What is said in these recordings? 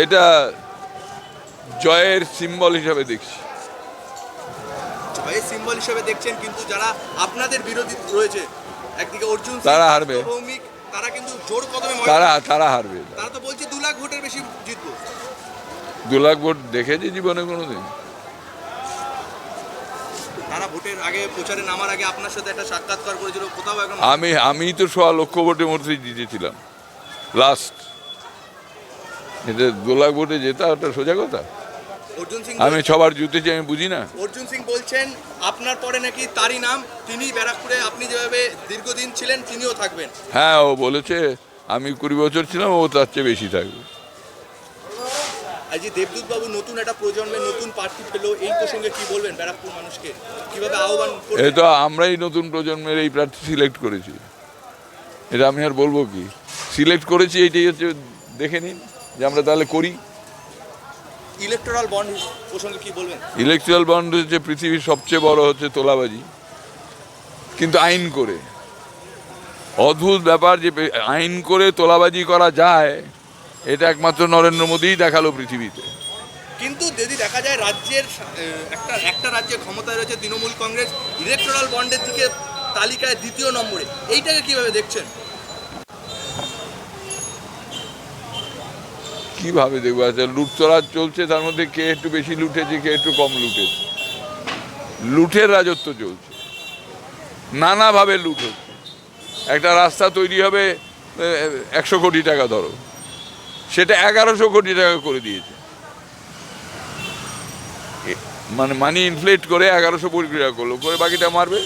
এটা জয়ের সিম্বল হিসাবে দেখছি। জয়ের সিম্বল হিসেবে দেখছেন কিন্তু যারা আপনাদের বিরোধী রয়েছে একদিকে অর্জুন তারা হারবে। ভৌমিক তারা কিন্তু জোর কদমে তারা তারা হারবে। তারা তো বলছে দু লাখ ভোটের বেশি জিতবো। দু লাখ ভোট দেখেছি জীবনে কোনোদিন। তারা ভোটের আগে প্রচারে নামার আগে আপনার সাথে একটা সাক্ষাৎকার করেছিল কোথাও এখন আমি আমি তো সোয়া লক্ষ ভোটের মধ্যেই জিতেছিলাম। লাস্ট এটা দু লাখ ভোটে জেতা ওটা সোজা কথা। সিং আমি ছবার জিতেছি আমি বুঝি না। অর্জুন সিং বলছেন আপনার পরে নাকি তারই নাম। তিনি ব্যারাকপুরে আপনি যেভাবে দীর্ঘদিন ছিলেন তিনিও থাকবেন। হ্যাঁ ও বলেছে আমি কুড়ি বছর ছিলাম ও তার চেয়ে বেশি থাকবে। আজ দেবদূত বাবু নতুন একটা প্রজন্মের নতুন প্রার্থী পেল এই প্রসঙ্গে কি বলবেন ব্যারাকপুর মানুষকে? কীভাবে আহ্বান এই তো আমরাই নতুন প্রজন্মের এই প্রার্থী সিলেক্ট করেছি। এটা আমি আর বলব কি? সিলেক্ট করেছি এইটাই হচ্ছে দেখে নিন। যে আমরা তাহলে করি। ইলেকট্রাল বন্ড প্রসঙ্গে কি বলবেন? ইলেকট্রাল বন্ড হচ্ছে পৃথিবীর সবচেয়ে বড় হচ্ছে তোলাবাজি কিন্তু আইন করে। অদ্ভুত ব্যাপার যে আইন করে তোলাবাজি করা যায় এটা একমাত্র নরেন্দ্র মোদীই দেখাল পৃথিবীতে। কিন্তু যদি দেখা যায় রাজ্যের একটা একটা রাজ্যে ক্ষমতায় রয়েছে তৃণমূল কংগ্রেস ইলেকট্রাল বন্ডের দিকে তালিকায় দ্বিতীয় নম্বরে এইটাকে কীভাবে দেখছেন? কীভাবে দেখব? আচ্ছা লুটতরাজ চলছে, তার মধ্যে কে একটু বেশি লুটেছে, কে একটু কম লুটেছে? লুটের রাজত্ব চলছে। নানাভাবে লুট হচ্ছে। একটা রাস্তা তৈরি হবে একশো কোটি টাকা ধরো। সেটা এগারোশো কোটি টাকা করে দিয়েছে। মানে মানি ইনফ্লেট করে এগারোশো কোটি টাকা করল, করে বাকিটা মারবে?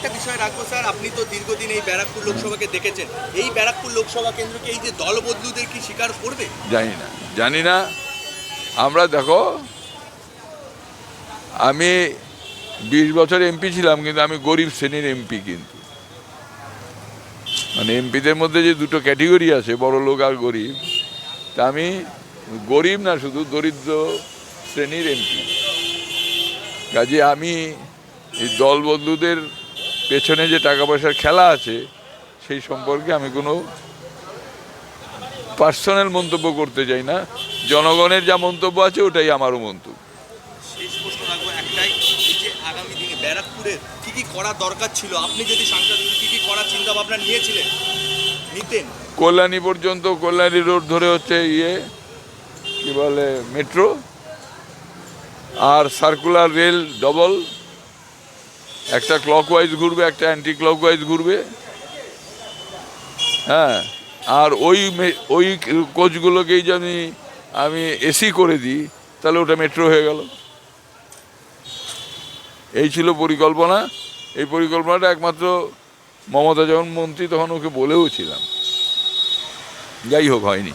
একটা বিষয় রাখব, স্যার। আপনি তো দীর্ঘদিন এই ব্যারাকপুর লোকসভাকে দেখেছেন। এই ব্যারাকপুর লোকসভা কেন্দ্রকে এই যে দল বদলুদের কি স্বীকার করবে? জানি না জানি না। আমরা দেখো, আমি বিশ বছর এমপি ছিলাম, কিন্তু আমি গরিব শ্রেণির এমপি কিন্তু। মানে এমপিদের মধ্যে যে দুটো ক্যাটেগরি আছে, বড় লোক আর গরিব, তা আমি গরিব না, শুধু দরিদ্র শ্রেণির এমপি। কাজে আমি এই দল বদলুদের পেছনে যে টাকা পয়সার খেলা আছে সেই সম্পর্কে আমি কোনো পার্সোনাল মন্তব্য করতে চাই না। জনগণের যা মন্তব্য আছে ওটাই আমারও মন্তব্য। শেষ প্রশ্ন রাখব একটাই এই যে আগামী দিনে ব্যারাকপুরের কি কি করা দরকার ছিল? আপনি যদি সাংসদ কি কি করার চিন্তা ভাবনা নিয়েছিলেন? নিতেন। কল্যাণী পর্যন্ত কল্যাণী রোড ধরে হচ্ছে ইয়ে কি বলে মেট্রো আর সার্কুলার রেল ডবল একটা ক্লকওয়াইজ ঘুরবে, একটা অ্যান্টি ক্লকওয়াইজ ঘুরবে। হ্যাঁ আর ওই ওই কোচগুলোকেই যদি আমি এসি করে দিই, তাহলে ওটা মেট্রো হয়ে গেল। এই ছিল পরিকল্পনা। এই পরিকল্পনাটা একমাত্র মমতা যখন মন্ত্রী, তখন ওকে বলেও ছিলাম যাই হোক, হয়নি।